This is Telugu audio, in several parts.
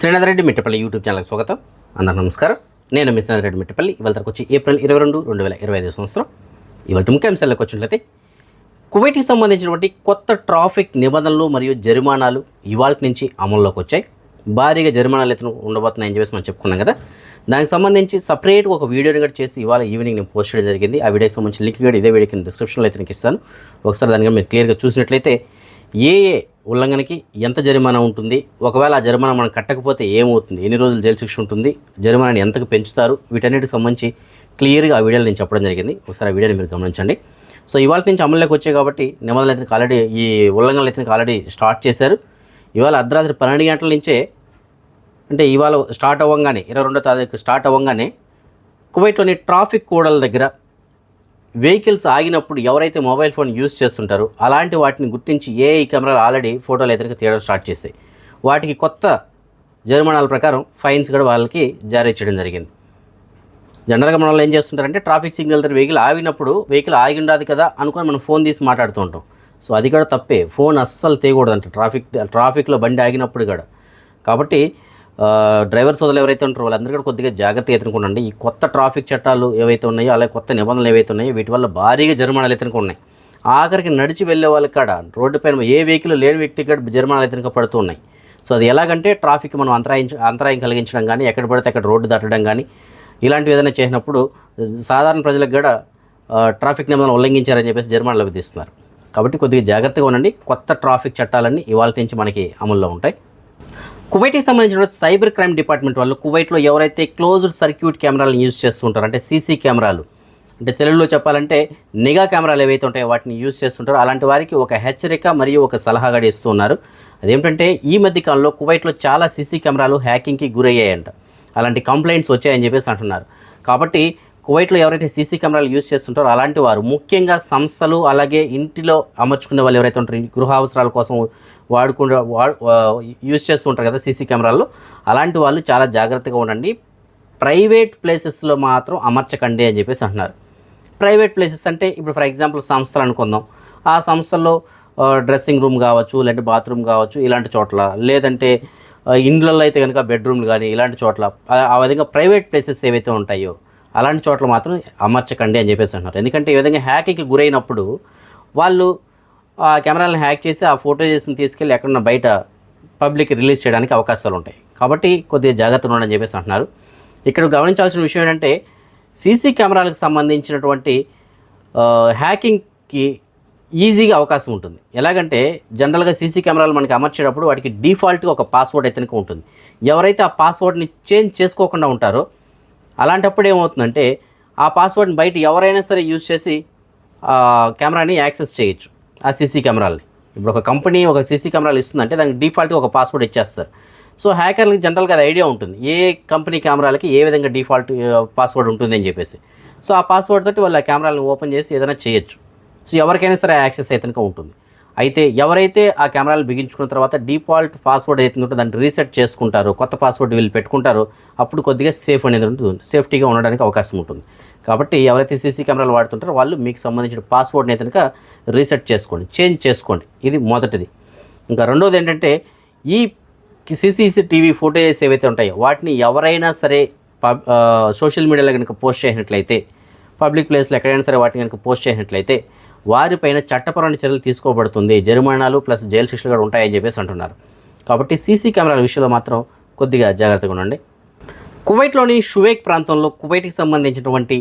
శ్రీనాథ్ రెడ్డి మిట్టపల్లి యూట్యూబ్ ఛానల్కి స్వాగతం. అందరికీ నమస్కారం. నేను మీ శ్రీనాథ్ రెడ్డి మిట్టపల్లి. ఇవాళ వచ్చి ఏప్రిల్ ఇరవై రెండు రెండు వేల ఇరవై ఐదు సంవత్సరం. ఇవాళ ముఖ్య అంశాలకు వచ్చినట్లయితే కువైట్కి సంబంధించినటువంటి కొత్త ట్రాఫిక్ నిబంధనలు మరియు జరిమానాలు ఇవాళ నుంచి అమల్లోకి వచ్చాయి. భారీగా జరిమానాలు అయితే ఉండబోతున్నాయని చెప్పేసి మనం చెప్పుకున్నాం కదా. దానికి సంబంధించి సపరేట్గా ఒక వీడియోని కూడా చేసి ఇవాళ ఈవినింగ్ నేను పోస్ట్ చేయడం జరిగింది. ఆ వీడియోకి సంబంధించి లింక్ కూడా ఇదే వీడియోకి డిస్క్రిప్షన్లో అయితే నీకు ఇస్తాను. ఒకసారి దాని మీరు క్లియర్గా చూసినట్లయితే ఏ ఏ ఉల్లంఘనకి ఎంత జరిమానా ఉంటుంది? ఒకవేళ ఆ జరిమానా మనం కట్టకపోతే ఏమవుతుంది? ఎన్ని రోజులు జైలు శిక్ష ఉంటుంది? జరిమానాని ఎంతకు పెంచుతారు? వీటన్నిటికి సంబంధించి క్లియర్గా ఆ వీడియోలో నేను చెప్పడం జరిగింది. ఒకసారి ఆ వీడియోని మీరు గమనించండి. సో ఇవాళ నుంచి అమల్లోకి వచ్చాయి కాబట్టి నిబంధనలు అయితే ఆల్రెడీ ఈ ఉల్లంఘనలు అయితే ఆల్రెడీ స్టార్ట్ చేశారు. ఇవాళ అర్ధరాత్రి పన్నెండు గంటల నుంచే అంటే ఇవాళ స్టార్ట్ అవ్వగానే ఇరవై రెండో తారీఖు స్టార్ట్ అవ్వగానే కువైట్లోని ట్రాఫిక్ కూడల దగ్గర వెహికల్స్ ఆగినప్పుడు ఎవరైతే మొబైల్ ఫోన్ యూస్ చేస్తుంటారో అలాంటి వాటిని గుర్తించి ఏఐ కెమెరాలు ఆల్రెడీ ఫోటోలు ఎదురుగా తీయడం స్టార్ట్ చేశాయి. వాటికి కొత్త జరిమానాల ప్రకారం ఫైన్స్ కూడా వాళ్ళకి జారీ చేయడం జరిగింది. జనరల్గా మన ఏం చేస్తుంటారంటే ట్రాఫిక్ సిగ్నల్ దగ్గర వెహికల్ ఆగినప్పుడు వెహికల్ ఆగి ఉండదు కదా అనుకొని మనం ఫోన్ తీసి మాట్లాడుతూ ఉంటాం. సో అది కూడా తప్పే. ఫోన్ అస్సలు తీయకూడదంట. ట్రాఫిక్ ట్రాఫిక్లో బండి ఆగినప్పుడు కూడా. కాబట్టి డ్రైవర్ సోదరులు ఎవరైతే ఉంటారో వాళ్ళందరూ కూడా కొద్దిగా జాగ్రత్తగా ఎత్తుకుండండి ఈ కొత్త ట్రాఫిక్ చట్టాలు ఏవైతే ఉన్నాయో అలాగే కొత్త నిబంధనలు ఏవైతే ఉన్నాయో వీటి వల్ల భారీగా జరిమానాలు ఎత్తుకున్నాయి ఆఖరికి నడిచి వెళ్ళే వాళ్ళకి కాడ రోడ్డు పైన ఏ వెహికల్ లేని వ్యక్తికి కూడా జరిమానాలు ఎత్తుక పడుతున్నాయి సో అది ఎలాగంటే ట్రాఫిక్ మనం అంతరాయించ అంతరాయం కలిగించడం కానీ ఎక్కడ పడితే అక్కడ రోడ్డు దాటడం కానీ ఇలాంటివి ఏదైనా చేసినప్పుడు సాధారణ ప్రజలకు కూడా ట్రాఫిక్ నిబంధనలు ఉల్లంఘించారని చెప్పేసి జరిమానాలు విధిస్తున్నారు కాబట్టి కొద్దిగా జాగ్రత్తగా ఉండండి. కొత్త ట్రాఫిక్ చట్టాలన్నీ ఇవాళ నుంచి మనకి అమల్లో ఉంటాయి. కువైట్కి సంబంధించిన సైబర్ క్రైమ్ డిపార్ట్మెంట్ వాళ్ళు కువైట్లో ఎవరైతే క్లోజ్డ్ సర్క్యూట్ కెమెరాలను యూజ్ చేస్తుంటారు అంటే సీసీ కెమెరాలు అంటే తెలుగులో చెప్పాలంటే నిఘా కెమెరాలు ఏవైతే ఉంటాయో వాటిని యూజ్ చేస్తుంటారో అలాంటి వారికి ఒక హెచ్చరిక మరియు ఒక సలహాగా ఇస్తున్నారు ఇస్తూ ఉన్నారు. ఈ మధ్య కాలంలో కువైట్లో చాలా సీసీ కెమెరాలు హ్యాకింగ్కి గురయ్యాయంట. అలాంటి కంప్లైంట్స్ వచ్చాయని చెప్పేసి అంటున్నారు. కాబట్టి కువైట్లో ఎవరైతే సీసీ కెమెరాలు యూజ్ చేస్తుంటారో అలాంటి వారు ముఖ్యంగా సంస్థలు అలాగే ఇంటిలో అమర్చుకునే వాళ్ళు ఎవరైతే ఉంటారో గృహ అవసరాల కోసం వాడుకునే వాడు యూజ్ చేస్తుంటారు కదా సీసీ కెమెరాల్లో. అలాంటి వాళ్ళు చాలా జాగ్రత్తగా ఉండండి. ప్రైవేట్ ప్లేసెస్లో మాత్రం అమర్చకండి అని చెప్పేసి అంటున్నారు. ప్రైవేట్ ప్లేసెస్ అంటే ఇప్పుడు ఫర్ ఎగ్జాంపుల్ సంస్థలు అనుకుందాం. ఆ సంస్థల్లో డ్రెస్సింగ్ రూమ్ కావచ్చు లేదంటే బాత్రూమ్ కావచ్చు ఇలాంటి చోట్ల. లేదంటే ఇండ్లలో అయితే కనుక బెడ్రూమ్లు కానీ ఇలాంటి చోట్ల. ఆ విధంగా ప్రైవేట్ ప్లేసెస్ ఏవైతే ఉంటాయో అలాంటి చోట్ల మాత్రం అమర్చకండి అని చెప్పేసి అంటున్నారు. ఎందుకంటే ఈ విధంగా హ్యాకింగ్కి గురైనప్పుడు వాళ్ళు ఆ కెమెరాలను హ్యాక్ చేసి ఆ ఫోటోజెస్ని తీసుకెళ్ళి ఎక్కడన్నా బయట పబ్లిక్ రిలీజ్ చేయడానికి అవకాశాలు ఉంటాయి. కాబట్టి కొద్దిగా జాగ్రత్తగా ఉండని చెప్పేసి అంటున్నారు. ఇక్కడ గమనించాల్సిన విషయం ఏంటంటే సీసీ కెమెరాలకు సంబంధించినటువంటి హ్యాకింగ్కి ఈజీగా అవకాశం ఉంటుంది. ఎలాగంటే జనరల్గా సీసీ కెమెరాలు మనకి అమర్చేటప్పుడు వాటికి డిఫాల్ట్గా ఒక పాస్వర్డ్ అయితే ఉంటుంది. ఎవరైతే ఆ పాస్వర్డ్ని చేంజ్ చేసుకోకుండా ఉంటారో అలాంటప్పుడు ఏమవుతుందంటే ఆ పాస్వర్డ్ని బయట ఎవరైనా సరే యూజ్ చేసి కెమెరాని యాక్సెస్ చేయొచ్చు. ఆ సీసీ కెమెరాలని. ఇప్పుడు ఒక కంపెనీ ఒక సీసీ కెమెరాలు ఇస్తుందంటే దానికి డిఫాల్ట్గా ఒక పాస్వర్డ్ ఇచ్చేస్తారు. సో హ్యాకర్లకి జనరల్గా అది ఐడియా ఉంటుంది. ఏ కంపెనీ కెమెరాలకి ఏ విధంగా డిఫాల్ట్ పాస్వర్డ్ ఉంటుంది అని చెప్పేసి. సో ఆ పాస్వర్డ్ తోటి వాళ్ళు ఆ కెమెరాలను ఓపెన్ చేసి ఏదైనా చేయొచ్చు. సో ఎవరికైనా సరే యాక్సెస్ అయితే ఉంటుంది. అయితే ఎవరైతే ఆ కెమెరాలు బిగించుకున్న తర్వాత డిఫాల్ట్ పాస్వర్డ్ అయితే ఉంటుందో దాన్ని రీసెట్ చేసుకుంటారో కొత్త పాస్వర్డ్ వీళ్ళు పెట్టుకుంటారో అప్పుడు కొద్దిగా సేఫ్ అనేది ఉంటుంది. సేఫ్టీగా ఉండడానికి అవకాశం ఉంటుంది. కాబట్టి ఎవరైతే సీసీ కెమెరాలు వాడుతుంటారో వాళ్ళు మీకు సంబంధించిన పాస్వర్డ్ని అయితే కనుక రీసెట్ చేసుకోండి చేంజ్ చేసుకోండి. ఇది మొదటిది. ఇంకా రెండోది ఏంటంటే ఈ సీసీసీ టీవీ ఫోటోస్ ఏవైతే ఉంటాయో వాటిని ఎవరైనా సరే పబ్ సోషల్ మీడియాలో కనుక పోస్ట్ చేసినట్లయితే పబ్లిక్ ప్లేస్లో ఎక్కడైనా సరే వాటిని కనుక పోస్ట్ చేసినట్లయితే వారిపైన చట్టపరమైన చర్యలు తీసుకోబడుతుంది. జరిమానాలు ప్లస్ జైలు శిక్షలు కూడా ఉంటాయని చెప్పేసి అంటున్నారు. కాబట్టి సీసీ కెమెరాల విషయంలో మాత్రం కొద్దిగా జాగ్రత్తగా ఉండండి. కువైట్లోని షువేక్ ప్రాంతంలో కువైట్కి సంబంధించినటువంటి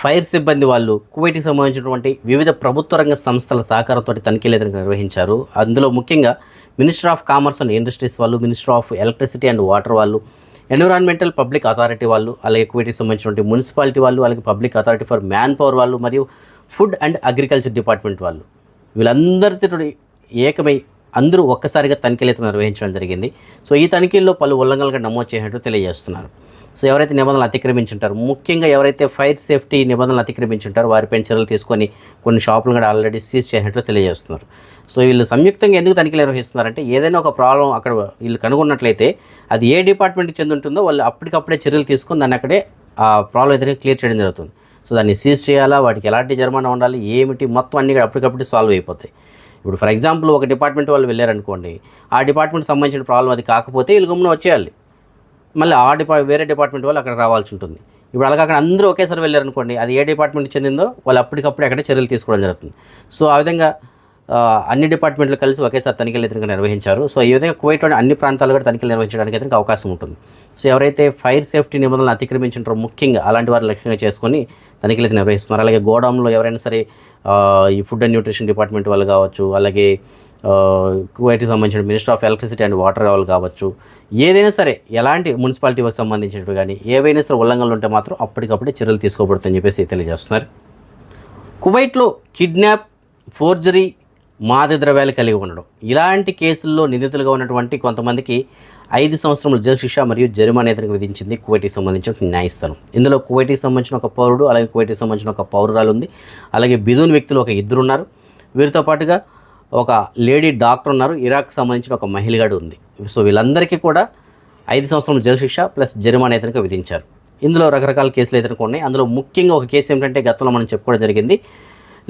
ఫైర్ సిబ్బంది వాళ్ళు కువైట్కి సంబంధించినటువంటి వివిధ ప్రభుత్వ రంగ సంస్థల సహకారంతో తనిఖీలు నిర్వహించారు. అందులో ముఖ్యంగా minister of commerce and industries వాళ్ళు minister of electricity and water వాళ్ళు ఎన్విరాన్మెంటల్ పబ్లిక్ అథారిటీ వాళ్ళు అలాగే కువైట్కి సంబంధించినటువంటి మున్సిపాలిటీ వాళ్ళు అలాగే public authority for man power వాళ్ళు మరియు ఫుడ్ అండ్ అగ్రికల్చర్ డిపార్ట్మెంట్ వాళ్ళు. వీళ్ళందరితో ఏకమై అందరూ ఒక్కసారిగా తనిఖీలు అయితే నిర్వహించడం జరిగింది. సో ఈ తనిఖీల్లో పలు ఉల్లంఘనలుగా నమోదు చేసినట్టు తెలియజేస్తున్నారు. సో ఎవరైతే నిబంధనలు అతిక్రమించుంటారు ముఖ్యంగా ఎవరైతే ఫైర్ సేఫ్టీ నిబంధనలు అతిక్రమించుంటారు వారిపై చర్యలు తీసుకొని కొన్ని షాపులు కూడా ఆల్రెడీ సీజ్ చేసినట్లు తెలియజేస్తున్నారు. సో వీళ్ళు సంయుక్తంగా ఎందుకు తనిఖీలు నిర్వహిస్తున్నారంటే ఏదైనా ఒక ప్రాబ్లం అక్కడ వీళ్ళు కనుగొన్నట్లయితే అది ఏ డిపార్ట్మెంట్కి చెంది ఉంటుందో వాళ్ళు అప్పటికప్పుడే చర్యలు తీసుకొని దాన్ని అక్కడే ఆ ప్రాబ్లం అయితే క్లియర్ చేయడం జరుగుతుంది. సో దాన్ని సీజ్ చేయాలా వాటికి ఎలాంటి జరిమానా ఉండాలి ఏమిటి మొత్తం అన్ని అప్పటికప్పుడు సాల్వ్ అయిపోతాయి. ఇప్పుడు ఫర్ ఎగ్జాంపుల్ ఒక డిపార్ట్మెంట్ వాళ్ళు వెళ్ళారనుకోండి ఆ డిపార్ట్మెంట్ సంబంధించిన ప్రాబ్లం అది కాకపోతే వీళ్ళు గమ్మున వచ్చేయాలి. మళ్ళీ ఆ డిపా వేరే డిపార్ట్మెంట్ వాళ్ళు అక్కడ రావాల్సి ఉంటుంది. ఇప్పుడు అలాగే అక్కడ అందరూ ఒకేసారి వెళ్ళారనుకోండి అది ఏ డిపార్ట్మెంట్ చెందిందో వాళ్ళు అప్పటికప్పుడు అక్కడ చర్యలు తీసుకోవడం జరుగుతుంది. సో ఆ విధంగా అన్ని డిపార్ట్మెంట్లు కలిసి ఒకేసారి తనిఖీలు అయితే నిర్వహించారు. సో ఈ విధంగా కువైట్లోని అన్ని ప్రాంతాలు కూడా తనిఖీలు నిర్వహించడానికి అయితే అవకాశం ఉంటుంది. సో ఎవరైతే ఫైర్ సేఫ్టీ నిబంధనలు అతిక్రమించుంటారో ముఖ్యంగా అలాంటి వారు లక్ష్యంగా చేసుకొని తనిఖీలు అయితే నిర్వహిస్తున్నారు. అలాగే గోడౌన్లో ఎవరైనా సరే ఈ ఫుడ్ అండ్ న్యూట్రిషన్ డిపార్ట్మెంట్ వాళ్ళు కావచ్చు అలాగే కువైట్కి సంబంధించిన minister of electricity and water కావాలి కావచ్చు. ఏదైనా సరే ఎలాంటి మున్సిపాలిటీకి సంబంధించినవి కానీ ఏవైనా సరే ఉల్లంఘనలు ఉంటే మాత్రం అప్పటికప్పుడే చర్యలు తీసుకోబడుతుందని చెప్పేసి తెలియజేస్తున్నారు. కువైట్లో కిడ్నాప్ ఫోర్జరీ మాదక ద్రవ్యాలు కలిగి ఉండడం. ఇలాంటి కేసుల్లో నిందితులుగా ఉన్నటువంటి కొంతమందికి ఐదు సంవత్సరముల జైలు శిక్ష మరియు జరిమానా ఇతనికి విధించింది కువైట్కి సంబంధించిన న్యాయస్థానం ఇందులో కువైట్కి సంబంధించిన ఒక పౌరుడు అలాగే కువైట్కి సంబంధించిన ఒక పౌరురాలు ఉంది. అలాగే బిదూన్ వ్యక్తులు ఒక ఇద్దరు ఉన్నారు. వీరితో పాటుగా ఒక లేడీ డాక్టర్ ఉన్నారు. ఇరాక్ సంబంధించిన ఒక మహిళగాడు ఉంది. సో వీళ్ళందరికీ కూడా ఐదు సంవత్సరం జైలు శిక్ష ప్లస్ జరిమానా ఇతనికి విధించారు. ఇందులో రకరకాల కేసులు ఇతనికి ఉన్నాయి. అందులో ముఖ్యంగా ఒక కేసు ఏమిటంటే గతంలో మనం చెప్పుకోవడం జరిగింది.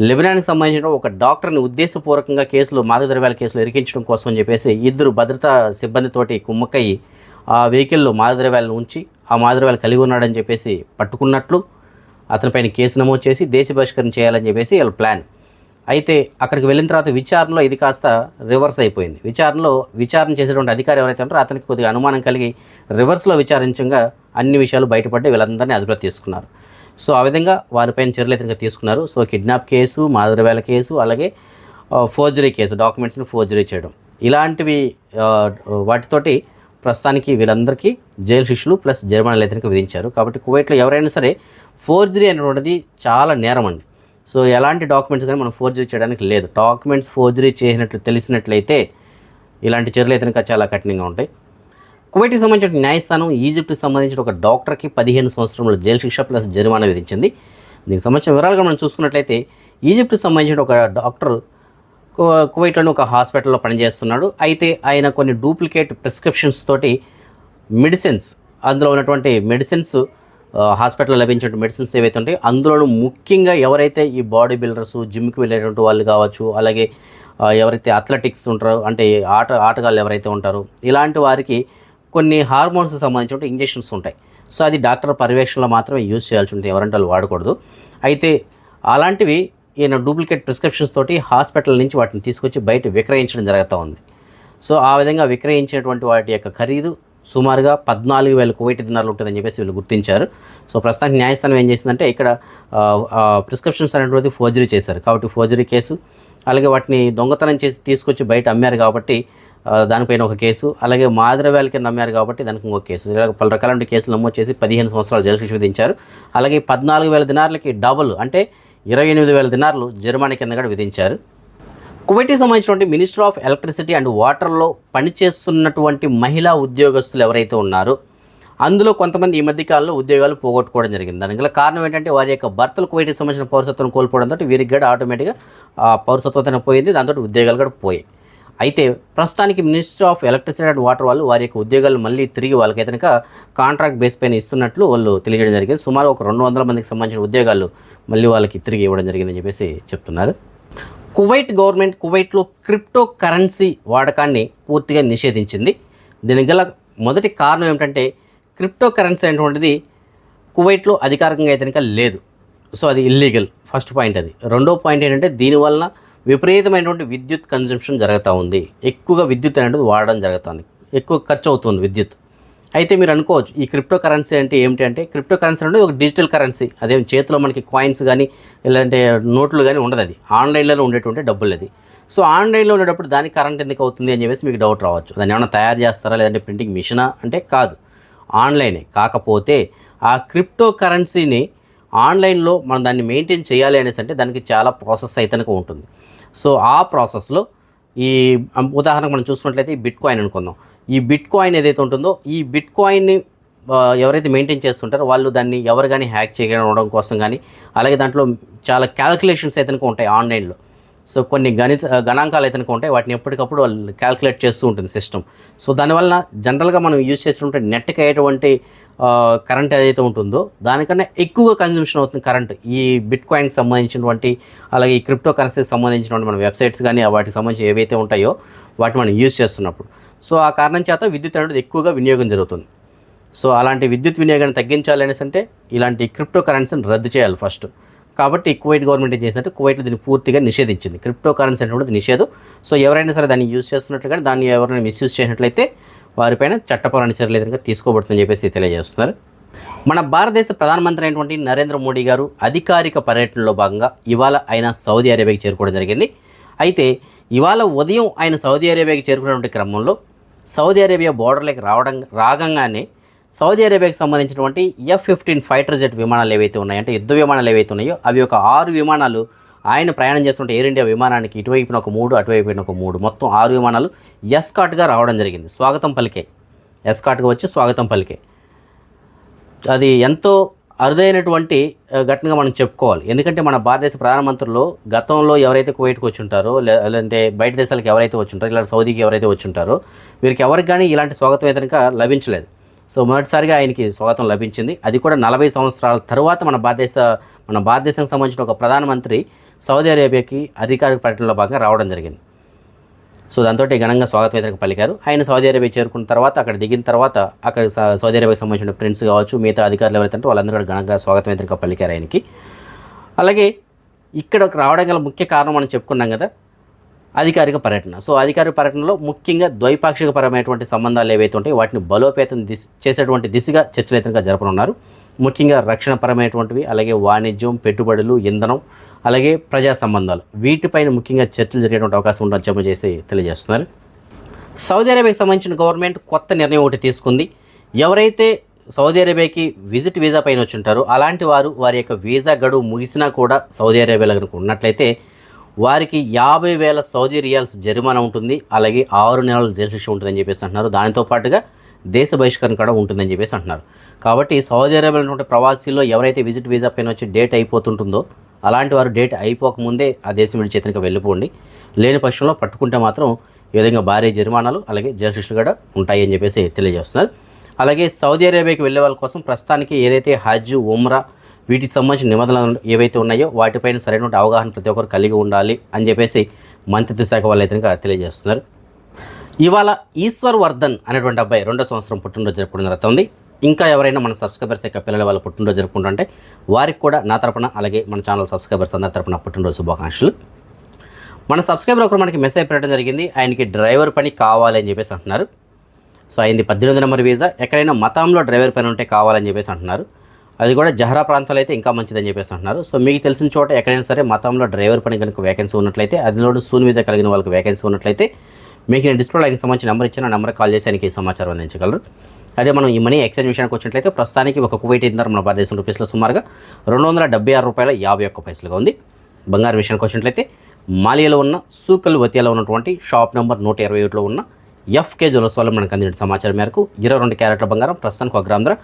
లెబనాన్కి సంబంధించిన ఒక డాక్టర్ని ఉద్దేశపూర్వకంగా కేసులు మాదకద్రవ్యాల కేసులు ఇరికించడం కోసం అని చెప్పేసి ఇద్దరు భద్రతా సిబ్బందితోటి కుమ్మక్కయ్యి ఆ వెహికల్లో మాదకద్రవ్యాలను ఉంచి ఆ మాదకద్రవ్యాలు కలిగి ఉన్నాడని చెప్పేసి పట్టుకున్నట్లు అతనిపైన కేసు నమోదు చేసి దేశ బహిష్కరణ చేయాలని చెప్పేసి వాళ్ళ ప్లాన్. అయితే అక్కడికి వెళ్ళిన తర్వాత విచారణలో ఇది కాస్త రివర్స్ అయిపోయింది. విచారణలో విచారణ చేసేటువంటి అధికారి ఎవరైతే ఉంటారో అతనికి కొద్దిగా అనుమానం కలిగి రివర్స్లో విచారించగా అన్ని విషయాలు బయటపడి వీళ్ళందరినీ అదుపులో తీసుకున్నారు. సో ఆ విధంగా వారిపైన చర్యలు అయితే తీసుకున్నారు. సో కిడ్నాప్ కేసు మాదరవేల కేసు అలాగే ఫోర్జరీ కేసు డాక్యుమెంట్స్ని ఫోర్జరీ చేయడం. ఇలాంటివి వాటితోటి ప్రస్తుతానికి వీళ్ళందరికీ జైలు శిక్షలు ప్లస్ జరిమానాలు అయితే విధించారు. కాబట్టి కువైట్లో ఎవరైనా సరే ఫోర్జరీ అనేటువంటిది చాలా నేరం అండి. సో ఎలాంటి డాక్యుమెంట్స్ కానీ మనం ఫోర్జరీ చేయడానికి లేదు. డాక్యుమెంట్స్ ఫోర్జరీ చేసినట్లు తెలిసినట్లయితే ఇలాంటి చర్యలు అయితే ఇంకా చాలా కఠినంగా ఉంటాయి. కువైట్కి సంబంధించిన న్యాయస్థానం ఈజిప్ట్కి సంబంధించిన ఒక డాక్టర్కి పదిహేను సంవత్సరంలో జైలు శిక్ష ప్లస్ జరిమానా విధించింది. దీనికి సంబంధించిన వివరాలుగా మనం చూసుకున్నట్లయితే ఈజిప్ట్కి సంబంధించిన ఒక డాక్టర్ కువైట్లోని ఒక హాస్పిటల్లో పనిచేస్తున్నాడు. అయితే ఆయన కొన్ని డూప్లికేట్ ప్రిస్క్రిప్షన్స్ తోటి మెడిసిన్స్ అందులో ఉన్నటువంటి మెడిసిన్స్ హాస్పిటల్లో లభించే మెడిసిన్స్ ఏవైతే ఉంటాయో అందులోనూ ముఖ్యంగా ఎవరైతే ఈ బాడీ బిల్డర్స్ జిమ్కి వెళ్ళేటువంటి వాళ్ళు కావచ్చు అలాగే ఎవరైతే అథ్లెటిక్స్ ఉంటారో అంటే ఆట ఆటగాళ్ళు ఎవరైతే ఉంటారో ఇలాంటి వారికి కొన్ని హార్మోన్స్ సంబంధించిన ఇంజెక్షన్స్ ఉంటాయి. సో అది డాక్టర్ పర్యవేక్షణలో మాత్రమే యూజ్ చేయాల్సి ఉంటుంది ఎవరంటే వాళ్ళు వాడకూడదు. అయితే అలాంటివి ఈయన డూప్లికేట్ ప్రిస్క్రిప్షన్స్ తోటి హాస్పిటల్ నుంచి వాటిని తీసుకొచ్చి బయట విక్రయించడం జరుగుతూ ఉంది. సో ఆ విధంగా విక్రయించేటువంటి వాటి యొక్క ఖరీదు సుమారుగా పద్నాలుగు వేల కువైట్ దినాలు ఉంటుందని చెప్పేసి వీళ్ళు గుర్తించారు. సో ప్రస్తుతానికి న్యాయస్థానం ఏం చేసిందంటే ఇక్కడ ప్రిస్క్రిప్షన్స్ అనేటువంటి ఫోర్జరీ చేశారు. కాబట్టి ఫోర్జరీ కేసు. అలాగే వాటిని దొంగతనం చేసి తీసుకొచ్చి బయట అమ్మారు కాబట్టి దానిపైన ఒక కేసు. అలాగే మాదిరవేల కింద అమ్మారు కాబట్టి దానికి ఇంకొక కేసు. ఇలా పలు రకాల కేసులు నమోదు చేసి పదిహేను సంవత్సరాలు జైలు శిక్ష విధించారు. అలాగే పద్నాలుగు వేల దినార్లకి డబుల్ అంటే ఇరవై ఎనిమిది వేల దినార్లు జరిమానా కింద కూడా విధించారు. కువైట్కి సంబంధించినటువంటి మినిస్టర్ ఆఫ్ ఎలక్ట్రిసిటీ అండ్ వాటర్లో పనిచేస్తున్నటువంటి మహిళా ఉద్యోగస్తులు ఎవరైతే ఉన్నారో అందులో కొంతమంది ఈ మధ్య కాలంలో ఉద్యోగాలు పోగొట్టుకోవడం జరిగింది. దానికి గల కారణం ఏంటంటే వారి యొక్క భర్తలు కువైట్కి సంబంధించిన పౌరసత్వం కోల్పోవడంతో వీరికి కూడా ఆటోమేటిక్గా పౌరసత్వం పోయింది. దాంతో ఉద్యోగాలు కూడా పోయాయి. అయితే ప్రస్తుతానికి minister of electricity and water వాళ్ళు వారి యొక్క ఉద్యోగాలు మళ్ళీ తిరిగి వాళ్ళకైతే కనుక కాంట్రాక్ట్ బేస్ పైన ఇస్తున్నట్లు వాళ్ళు తెలియజేయడం జరిగింది. సుమారు ఒక రెండు వందల మందికి సంబంధించిన ఉద్యోగాలు మళ్ళీ వాళ్ళకి తిరిగి ఇవ్వడం జరిగిందని చెప్పేసి చెప్తున్నారు. కువైట్ గవర్నమెంట్ కువైట్లో క్రిప్టో కరెన్సీ వాడకాన్ని పూర్తిగా నిషేధించింది. దీనికి గల మొదటి కారణం ఏమిటంటే క్రిప్టో కరెన్సీ అనేటువంటిది కువైట్లో అధికారికంగా అయితే కనుక లేదు. సో అది ఇల్లీగల్ ఫస్ట్ పాయింట్ అది. రెండో పాయింట్ ఏంటంటే దీనివలన విపరీతమైనటువంటి విద్యుత్ కన్జంప్షన్ జరుగుతూ ఉంది. ఎక్కువగా విద్యుత్ అనేది వాడడం జరుగుతుంది. ఎక్కువ ఖర్చు అవుతుంది విద్యుత్. అయితే మీరు అనుకోవచ్చు ఈ క్రిప్టో కరెన్సీ అంటే ఏమిటి అంటే క్రిప్టో కరెన్సీ అంటే ఒక డిజిటల్ కరెన్సీ అదే చేతిలో మనకి కాయిన్స్ కానీ ఇలాంటి నోట్లు కానీ ఉండదు అది. ఆన్లైన్లో ఉండేటువంటి డబ్బులు అది. సో ఆన్లైన్లో ఉండేటప్పుడు దానికి కరెంట్ ఎందుకు అవుతుంది అని చెప్పేసి మీకు డౌట్ రావచ్చు. దాన్ని ఏమైనా తయారు చేస్తారా లేదంటే ప్రింటింగ్ మిషనా అంటే కాదు. ఆన్లైనే కాకపోతే ఆ క్రిప్టో కరెన్సీని ఆన్లైన్లో మనం దాన్ని మెయింటైన్ చేయాలి అనేసి అంటే దానికి చాలా ప్రాసెస్ అయితే ఉంటుంది. సో ఆ ప్రాసెస్లో ఈ ఉదాహరణకు మనం చూసుకున్నట్లయితే ఈ బిట్ కాయిన్ అనుకుందాం. ఈ బిట్ కాయిన్ ఏదైతే ఉంటుందో ఈ బిట్ కాయిన్ని ఎవరైతే మెయింటైన్ చేస్తుంటారో వాళ్ళు దాన్ని ఎవరు కానీ హ్యాక్ చేయడం కోసం కానీ అలాగే దాంట్లో చాలా క్యాలిక్యులేషన్స్ అయితే ఉంటాయి ఆన్లైన్లో. సో కొన్ని గణిత గణాంకాలు అయితే ఉంటాయి. వాటిని ఎప్పటికప్పుడు వాళ్ళు క్యాలిక్యులేట్ చేస్తూ ఉంటుంది సిస్టమ్. సో దానివల్ల జనరల్గా మనం యూజ్ చేస్తుంటే నెట్కి అయ్యేటువంటి కరెంట్ ఏదైతే ఉంటుందో దానికన్నా ఎక్కువగా కన్జంప్షన్ అవుతుంది కరెంట్. ఈ బిట్ కాయిన్కి సంబంధించినటువంటి అలాగే ఈ క్రిప్టో కరెన్సీకి సంబంధించినటువంటి మన వెబ్సైట్స్ కానీ వాటికి సంబంధించి ఏవైతే ఉంటాయో వాటిని మనం యూజ్ చేస్తున్నప్పుడు. సో ఆ కారణం చేత విద్యుత్ అనేది ఎక్కువగా వినియోగం జరుగుతుంది. సో అలాంటి విద్యుత్ వినియోగాన్ని తగ్గించాలి అనేసి అంటే ఇలాంటి క్రిప్టో కరెన్సీని రద్దు చేయాలి ఫస్ట్. కాబట్టి కువైట్ గవర్నమెంట్ ఏం చేసినట్టు కువైట్లో దీన్ని పూర్తిగా నిషేధించింది. క్రిప్టో కరెన్సీ అంటే నిషేధం. సో ఎవరైనా సరే దాన్ని యూజ్ చేస్తున్నట్లు కానీ దాన్ని ఎవరైనా మిస్యూజ్ చేసినట్లయితే వారిపైన చట్టపరమైన చర్యలు ఏదైనా తీసుకోబడుతుందని చెప్పేసి తెలియజేస్తున్నారు. మన భారతదేశ ప్రధానమంత్రి అయినటువంటి నరేంద్ర మోడీ గారు అధికారిక పర్యటనలో భాగంగా ఇవాళ ఆయన సౌదీ అరేబియాకి చేరుకోవడం జరిగింది. అయితే ఇవాళ ఉదయం ఆయన సౌదీ అరేబియాకి చేరుకున్నటువంటి క్రమంలో సౌదీ అరేబియా బోర్డర్లోకి రావడం రాగంగానే సౌదీ అరేబియాకి సంబంధించినటువంటి ఎఫ్ ఫిఫ్టీన్ ఫైటర్ జెట్ విమానాలు ఏవైతే ఉన్నాయో అంటే యుద్ధ విమానాలు ఏవైతే ఉన్నాయో అవి ఒక ఆరు విమానాలు ఆయన ప్రయాణం చేస్తుంటే ఎయిర్ ఇండియా విమానానికి ఇటువైపున ఒక మూడు అటువైపున ఒక మూడు మొత్తం ఆరు విమానాలు ఎస్కాట్గా రావడం జరిగింది. స్వాగతం పలికే. ఎస్కాట్గా వచ్చి స్వాగతం పలికే. అది ఎంతో అరుదైనటువంటి ఘటనగా మనం చెప్పుకోవాలి. ఎందుకంటే మన భారతదేశ ప్రధానమంత్రులు గతంలో ఎవరైతే కువైట్కి వచ్చి ఉంటారో లేదంటే బయట దేశాలకు ఎవరైతే వచ్చి ఇలాంటి ఇలా సౌదీకి ఎవరైతే వచ్చుంటారో వీరికి ఎవరికి కానీ ఇలాంటి స్వాగతం అయితే లభించలేదు. సో మొదటిసారిగా ఆయనకి స్వాగతం లభించింది. అది కూడా నలభై సంవత్సరాల తరువాత మన భారతదేశ మన భారతదేశానికి సంబంధించిన ఒక ప్రధానమంత్రి సౌదీ అరేబియాకి అధికారిక పర్యటనలో భాగంగా రావడం జరిగింది. సో దాంతో ఘనంగా స్వాగతం అయితే పలికారు. ఆయన సౌదీ అరేబియా చేరుకున్న తర్వాత అక్కడ దిగిన తర్వాత అక్కడ సౌదీ అరేబియాకి సంబంధించిన ప్రిన్స్ కావచ్చు మిగతా అధికారులు ఎవరైతే వాళ్ళందరూ కూడా ఘనంగా స్వాగతం అయితే పలికారు ఆయనకి. అలాగే ఇక్కడ రావడం గల ముఖ్య కారణం మనం చెప్పుకున్నాం కదా అధికారిక పర్యటన. సో అధికారిక పర్యటనలో ముఖ్యంగా ద్వైపాక్షిక పరమైనటువంటి సంబంధాలు ఏవైతే ఉంటాయో వాటిని బలోపేతం దిశ చేసేటువంటి దిశగా చర్చలు అయితే జరపనున్నారు. ముఖ్యంగా రక్షణపరమైనటువంటివి అలాగే వాణిజ్యం పెట్టుబడులు ఇంధనం అలాగే ప్రజా సంబంధాలు. వీటిపైన ముఖ్యంగా చర్చలు జరిగేటువంటి అవకాశం ఉందని జమ చేసి తెలియజేస్తున్నారు. సౌదీ అరేబియాకి సంబంధించిన గవర్నమెంట్ కొత్త నిర్ణయం ఒకటి తీసుకుంది. ఎవరైతే సౌదీ అరేబియాకి విజిట్ వీసా పైన వచ్చి ఉంటారో అలాంటి వారు వారి యొక్క వీసా గడువు ముగిసినా కూడా సౌదీ అరేబియాలో కనుక ఉన్నట్లయితే వారికి యాభై వేల సౌదీ రియాల్స్ జరిమానా ఉంటుంది. అలాగే ఆరు నెలల జైలు శిక్ష ఉంటుందని చెప్పేసి అంటున్నారు. దానితో పాటుగా దేశ బహిష్కరణ కూడా ఉంటుందని చెప్పేసి అంటున్నారు. కాబట్టి సౌదీ అరేబియాలో ఉన్నటువంటి ప్రవాసీల్లో ఎవరైతే విజిట్ వీసా పైన వచ్చి డేట్ అయిపోతుంటుందో అలాంటి వారు డేట్ అయిపోకముందే ఆ దేశం విడిచేతనికి వెళ్ళిపోండి. లేని పక్షంలో పట్టుకుంటే మాత్రం ఈ విధంగా భారీ జరిమానాలు అలాగే జైలు శిక్షలు కూడా ఉంటాయి అని చెప్పేసి తెలియజేస్తున్నారు. అలాగే సౌదీ అరేబియాకి వెళ్ళే వాళ్ళ కోసం ప్రస్తుతానికి ఏదైతే హజ్ ఉమ్రా వీటికి సంబంధించిన నిబంధనలు ఏవైతే ఉన్నాయో వాటిపైన సరైనటువంటి అవగాహన ప్రతి ఒక్కరు కలిగి ఉండాలి అని చెప్పేసి మంత్రిత్వ శాఖ వాళ్ళు అయితే తెలియజేస్తున్నారు. ఇవాళ ఈశ్వర్ వర్ధన్ అనేటువంటి అబ్బాయి రెండో సంవత్సరం పుట్టినరోజు జరుపుకోవడం జరుగుతుంది ఇంకా ఎవరైనా మన సబ్స్క్రైబర్స్ యొక్క పిల్లల వాళ్ళ పుట్టినరోజు జరుపుకుంటుంటే వారికి కూడా నా తరపున అలాగే మన ఛానల్ సబ్స్క్రైబర్స్ అందరి తరపున పుట్టినరోజు శుభాకాంక్షలు. మన సబ్స్క్రైబర్ ఒకరు మనకి మెసేజ్ పెట్టడం జరిగింది. ఆయనకి డ్రైవర్ పని కావాలి అని చెప్పేసి అంటున్నారు. సో అయింది పద్దెనిమిది నెంబర్ వీసా. ఎక్కడైనా మతంలో డ్రైవర్ పని ఉంటే కావాలని చెప్పేసి అంటున్నారు. అది కూడా జహరా ప్రాంతాలు అయితే ఇంకా మంచిదని చెప్పేసి అంటున్నారు. సో మీకు తెలిసిన చోట ఎక్కడైనా సరే మతంలో డ్రైవర్ పని కనుక వేకెన్సీ ఉన్నట్లయితే అదిలో సూన్ వీసా కలిగిన వాళ్ళకి వేకెన్సీ ఉన్నట్లయితే మీకు నేను డిస్ప్లే ఆయనకి సంబంధించిన నెంబర్ ఇచ్చిన. నెంబర్ కాల్ చేసి ఆయనకి సమాచారం అందించగలరు. అదే మనం ఈ మనీ ఎక్స్చేంజ్ విషయానికి వచ్చినట్లయితే ప్రస్తుతానికి ఒక కువైట్ ఇందర్ మన భారతదేశం రూపీస్లో సుమారుగా రెండు వందల డెబ్బై ఆరు రూపాయల యాభై ఒక్క పైసలుగా ఉంది. బంగారం విషయానికి వచ్చినట్లయితే మాలియాలో ఉన్న సూకల్ వతియాలో ఉన్నటువంటి షాప్ నెంబర్ నూట ఇరవై ఒకటిలో ఉన్న ఎఫ్కే జ్యువెల్స్ వల్ల మనకు అందిన సమాచారం మేరకు ఇరవై రెండు క్యారెట్ల బంగారం ప్రస్తుతానికి ఒక గ్రామ్ ధర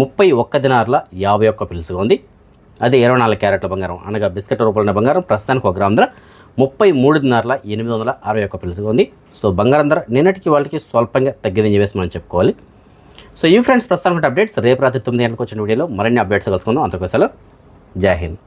ముప్పై ఒక్క దినార్ల యాభై ఒక్క పిలుసుగా ఉంది. అదే ఇరవై నాలుగు క్యారెట్ల బంగారం అనగా బిస్కెట్ రూపంలో ఉన్న బంగారం ప్రస్తుతానికి ఒక గ్రామ్ ధర ముప్పై మూడు దినార్ల ఎనిమిది వందల అరవై ఒక్క పిలుసుగా ఉంది. సో బంగారం ధర నిన్నటికి వాళ్ళకి స్వల్పంగా తగ్గిందని చెప్పేసి మనం చెప్పుకోవాలి. సో ఈ ఫ్రెండ్స్ ప్రస్తుతానికి అప్డేట్స్ రేపు రాత్రి తొమ్మిది గంటలకు వచ్చిన వీడియోలో మరిన్ని అప్డేట్స్ కలుసుకుందాం అంతకోసాలు జై హింద్.